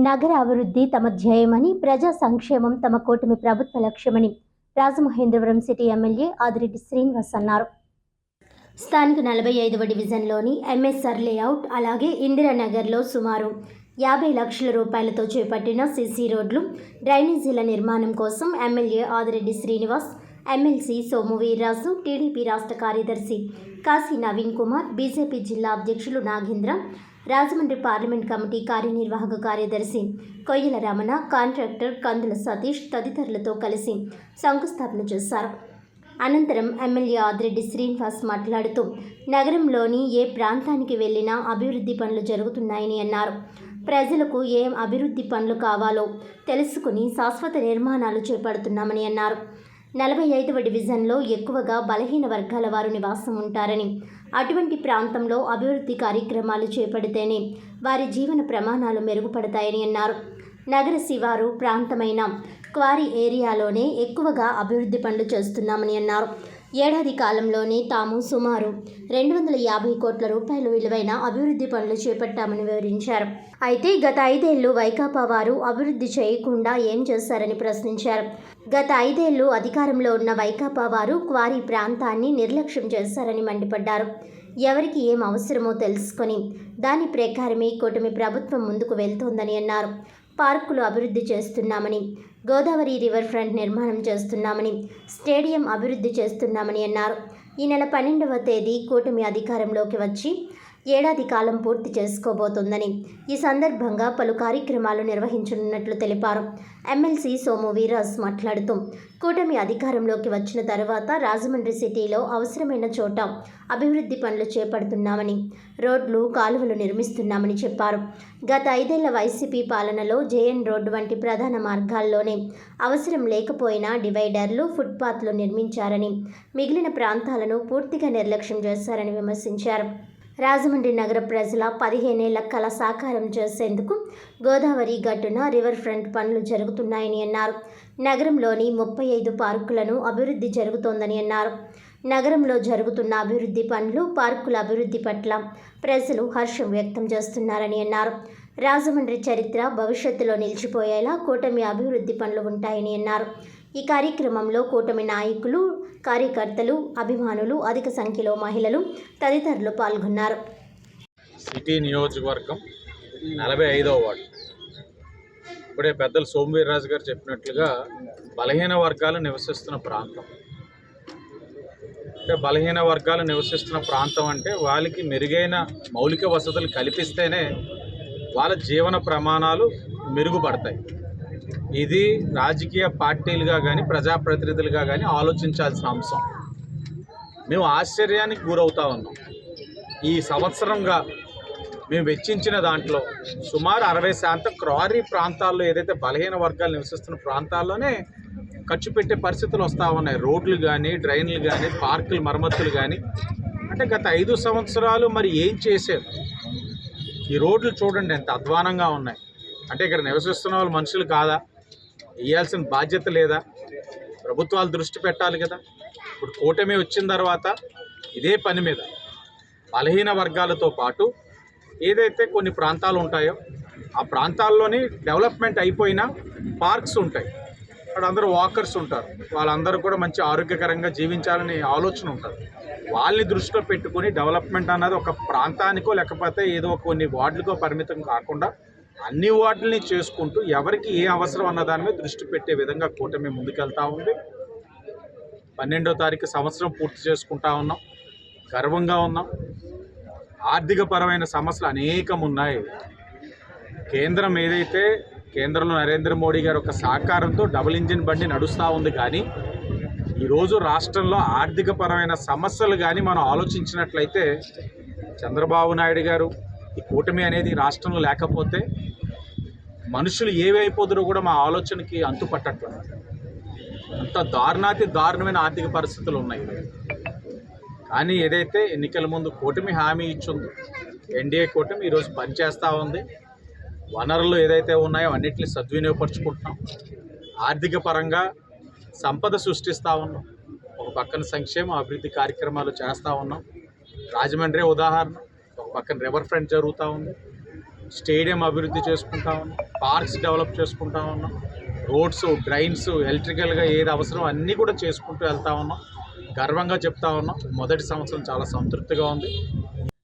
నగర అభివృద్ధి తమ ధ్యేయమని ప్రజా సంక్షేమం తమ కూటమి ప్రభుత్వ లక్ష్యమని రాజమహేంద్రవరం సిటీ ఎమ్మెల్యే ఆదిరెడ్డి శ్రీనివాస్ అన్నారు. స్థానిక నలభై ఐదవ డివిజన్లోని ఎంఎస్ఆర్ లేఅవుట్ అలాగే ఇందిరానగర్లో సుమారు యాభై లక్షల రూపాయలతో చేపట్టిన సిసి రోడ్లు డ్రైనేజీల నిర్మాణం కోసం MLA Adireddy Srinivas MLC Somu Veerraju TDP రాష్ట్ర కార్యదర్శి కాశీ నవీన్ కుమార్ బీజేపీ జిల్లా అధ్యక్షులు నాగేంద్ర రాజమండ్రి పార్లమెంట్ కమిటీ కార్యనిర్వాహక కార్యదర్శి కొయ్యల రమణ కాంట్రాక్టర్ కందుల సతీష్ తదితరులతో కలిసి శంకుస్థాపన చేశారు. అనంతరం ఎమ్మెల్యే ఆదిరెడ్డి శ్రీనివాస్ మాట్లాడుతూ నగరంలోని ఏ ప్రాంతానికి వెళ్ళినా అభివృద్ధి పనులు జరుగుతున్నాయని అన్నారు. ప్రజలకు ఏం అభివృద్ధి పనులు కావాలో తెలుసుకుని శాశ్వత నిర్మాణాలు చేపడుతున్నామని అన్నారు. నలభై ఐదవ డివిజన్లో ఎక్కువగా బలహీన వర్గాల వారు నివాసం ఉంటారని అటువంటి ప్రాంతంలో అభివృద్ధి కార్యక్రమాలు చేపడితేనే వారి జీవన ప్రమాణాలు మెరుగుపడతాయని అన్నారు. నగర శివారు ప్రాంతమైన క్వారీ ఏరియాలోనే ఎక్కువగా అభివృద్ధి పనులు చేస్తున్నామని అన్నారు. ఏడాది కాలంలోనే తాము సుమారు రెండు వందల యాభై కోట్ల రూపాయలు విలువైన అభివృద్ధి పనులు చేపట్టామని వివరించారు. అయితే గత ఐదేళ్ళు వైకాపా వారు అభివృద్ధి చేయకుండా ఏం చేశారని ప్రశ్నించారు. గత ఐదేళ్ళు అధికారంలో ఉన్న వైకాపా వారు క్వారీ ప్రాంతాన్ని నిర్లక్ష్యం చేశారని మండిపడ్డారు. ఎవరికి ఏం అవసరమో తెలుసుకొని దాని ప్రకారమే కూటమి ప్రభుత్వం ముందుకు వెళ్తోందని అన్నారు. పార్కులు అభివృద్ధి చేస్తున్నామని గోదావరి రివర్ ఫ్రంట్ నిర్మాణం చేస్తున్నామని స్టేడియం అభివృద్ధి చేస్తున్నామని అన్నారు. ఈ నెల పన్నెండవ తేదీ కూటమి అధికారంలోకి వచ్చి ఏడాది కాలం పూర్తి చేసుకోబోతోందని ఈ సందర్భంగా పలు కార్యక్రమాలు నిర్వహించనున్నట్లు తెలిపారు. ఎమ్మెల్సీ సోము వీరాజ్ మాట్లాడుతూ కూటమి అధికారంలోకి వచ్చిన తర్వాత రాజమండ్రి సిటీలో అవసరమైన చోట అభివృద్ధి పనులు చేపడుతున్నామని రోడ్లు కాలువలు నిర్మిస్తున్నామని చెప్పారు. గత ఐదేళ్ళ వైసీపీ పాలనలో జేఎన్ రోడ్డు వంటి ప్రధాన మార్గాల్లోనే అవసరం లేకపోయినా డివైడర్లు ఫుట్పాత్లు నిర్మించారని మిగిలిన ప్రాంతాలను పూర్తిగా నిర్లక్ష్యం చేశారని విమర్శించారు. రాజమండ్రి నగర ప్రజల పదిహేనేళ్ళ కళ సాకారం చేసేందుకు గోదావరి గట్టున రివర్ ఫ్రంట్ పనులు జరుగుతున్నాయని అన్నారు. నగరంలోని ముప్పై ఐదు పార్కులను అభివృద్ధి జరుగుతోందని అన్నారు. నగరంలో జరుగుతున్న అభివృద్ధి పనులు పార్కుల అభివృద్ధి పట్ల ప్రజలు హర్షం వ్యక్తం చేస్తున్నారని అన్నారు. రాజమండ్రి చరిత్ర భవిష్యత్తులో నిలిచిపోయేలా కూటమి అభివృద్ధి పనులు ఉంటాయని అన్నారు. ఈ కార్యక్రమంలో కూటమి నాయకులు కార్యకర్తలు అభిమానులు అధిక సంఖ్యలో మహిళలు తదితరులు పాల్గొన్నారు. సిటీ నియోజకవర్గం నలభై ఐదవ వార్డు. ఇప్పుడే పెద్దలు సోమవీర్రాజు గారు చెప్పినట్లుగా బలహీన వర్గాలు నివసిస్తున్న ప్రాంతం. అంటే బలహీన వర్గాలు నివసిస్తున్న ప్రాంతం అంటే వాళ్ళకి మెరుగైన మౌలిక వసతులు కల్పిస్తేనే వాళ్ళ జీవన ప్రమాణాలు మెరుగుపడతాయి. ఇది రాజకీయ పార్టీలుగా కానీ ప్రజాప్రతినిధులుగా కానీ ఆలోచించాల్సిన అంశం. మేము ఆశ్చర్యానికి గురవుతా ఉన్నాం. ఈ సంవత్సరంగా మేము వెచ్చించిన దాంట్లో సుమారు అరవై శాతం క్రారీ ప్రాంతాల్లో ఏదైతే బలహీన వర్గాలు నివసిస్తున్న ప్రాంతాల్లోనే ఖర్చు పెట్టే పరిస్థితులు వస్తూ ఉన్నాయి. రోడ్లు కానీ డ్రైన్లు కానీ పార్కులు మరమ్మతులు కానీ అంటే గత ఐదు సంవత్సరాలు మరి ఏం చేశారు? ఈ రోడ్లు చూడండి ఎంత అధ్వానంగా ఉన్నాయి. అంటే ఇక్కడ నివసిస్తున్న వాళ్ళు మనుషులు కాదా? ఇవ్వాల్సిన బాధ్యత లేదా? ప్రభుత్వాలు దృష్టి పెట్టాలి కదా. ఇప్పుడు కూటమి వచ్చిన తర్వాత ఇదే పని మీద బలహీన వర్గాలతో పాటు ఏదైతే కొన్ని ప్రాంతాలు ఉంటాయో ఆ ప్రాంతాల్లోని డెవలప్మెంట్ అయిపోయిన పార్క్స్ ఉంటాయి. అక్కడ అందరూ వాకర్స్ ఉంటారు. వాళ్ళందరూ కూడా మంచి ఆరోగ్యకరంగా జీవించాలని ఆలోచన ఉంటుంది. వాళ్ళని దృష్టిలో పెట్టుకొని డెవలప్మెంట్ అన్నది ఒక ప్రాంతానికో లేకపోతే ఏదో కొన్ని వార్డులకో పరిమితం కాకుండా అన్ని వాటిని చేసుకుంటూ ఎవరికి ఏ అవసరం అన్న దాని మీద దృష్టి పెట్టే విధంగా కూటమి ముందుకెళ్తూ ఉంది. పన్నెండో తారీఖు సంవత్సరం పూర్తి చేసుకుంటా ఉన్నాం. గర్వంగా ఉన్నాం. ఆర్థిక పరమైన సమస్యలు అనేకం ఉన్నాయి కేంద్రం ఏదైతే కేంద్రంలో నరేంద్ర మోడీ గారి ఒక సహకారంతో డబుల్ ఇంజిన్ బండి నడుస్తూ ఉంది కానీ ఈరోజు రాష్ట్రంలో ఆర్థిక పరమైన సమస్యలు కానీ మనం ఆలోచించినట్లయితే చంద్రబాబు నాయుడు గారు ఈ కూటమి అనేది రాష్ట్రంలో లేకపోతే మనుషులు ఏవైపోతారో కూడా మా ఆలోచనకి అంతుపట్టట్లేదు అంత దారుణాతి దారుణమైన ఆర్థిక పరిస్థితులు ఉన్నాయి. కానీ ఏదైతే ఎన్నికల ముందు కూటమి హామీ ఇచ్చిందో ఎన్డీఏ కూటమి ఈరోజు పనిచేస్తూ ఉంది. వనరులు ఏదైతే ఉన్నాయో అన్నిటిని సద్వినియోగపరుచుకుంటున్నాం. ఆర్థిక పరంగా సంపద సృష్టిస్తూ ఉన్నాం. ఒక పక్కన సంక్షేమ అభివృద్ధి కార్యక్రమాలు చేస్తూ ఉన్నాం. రాజమండ్రి ఉదాహరణ ఒక పక్కన రివర్ ఫ్రంట్ జరుగుతూ ఉంది. స్టేడియం అభివృద్ధి చేసుకుంటా ఉన్నాం పార్క్స్ డెవలప్ చేసుకుంటా ఉన్నాం రోడ్స్ డ్రైన్స్ ఎలక్ట్రికల్గా ఏది అవసరం అన్నీ కూడా చేసుకుంటూ వెళ్తా ఉన్నాం. గర్వంగా చెప్తా ఉన్నాం. మొదటి సంవత్సరం చాలా సంతృప్తిగా ఉంది.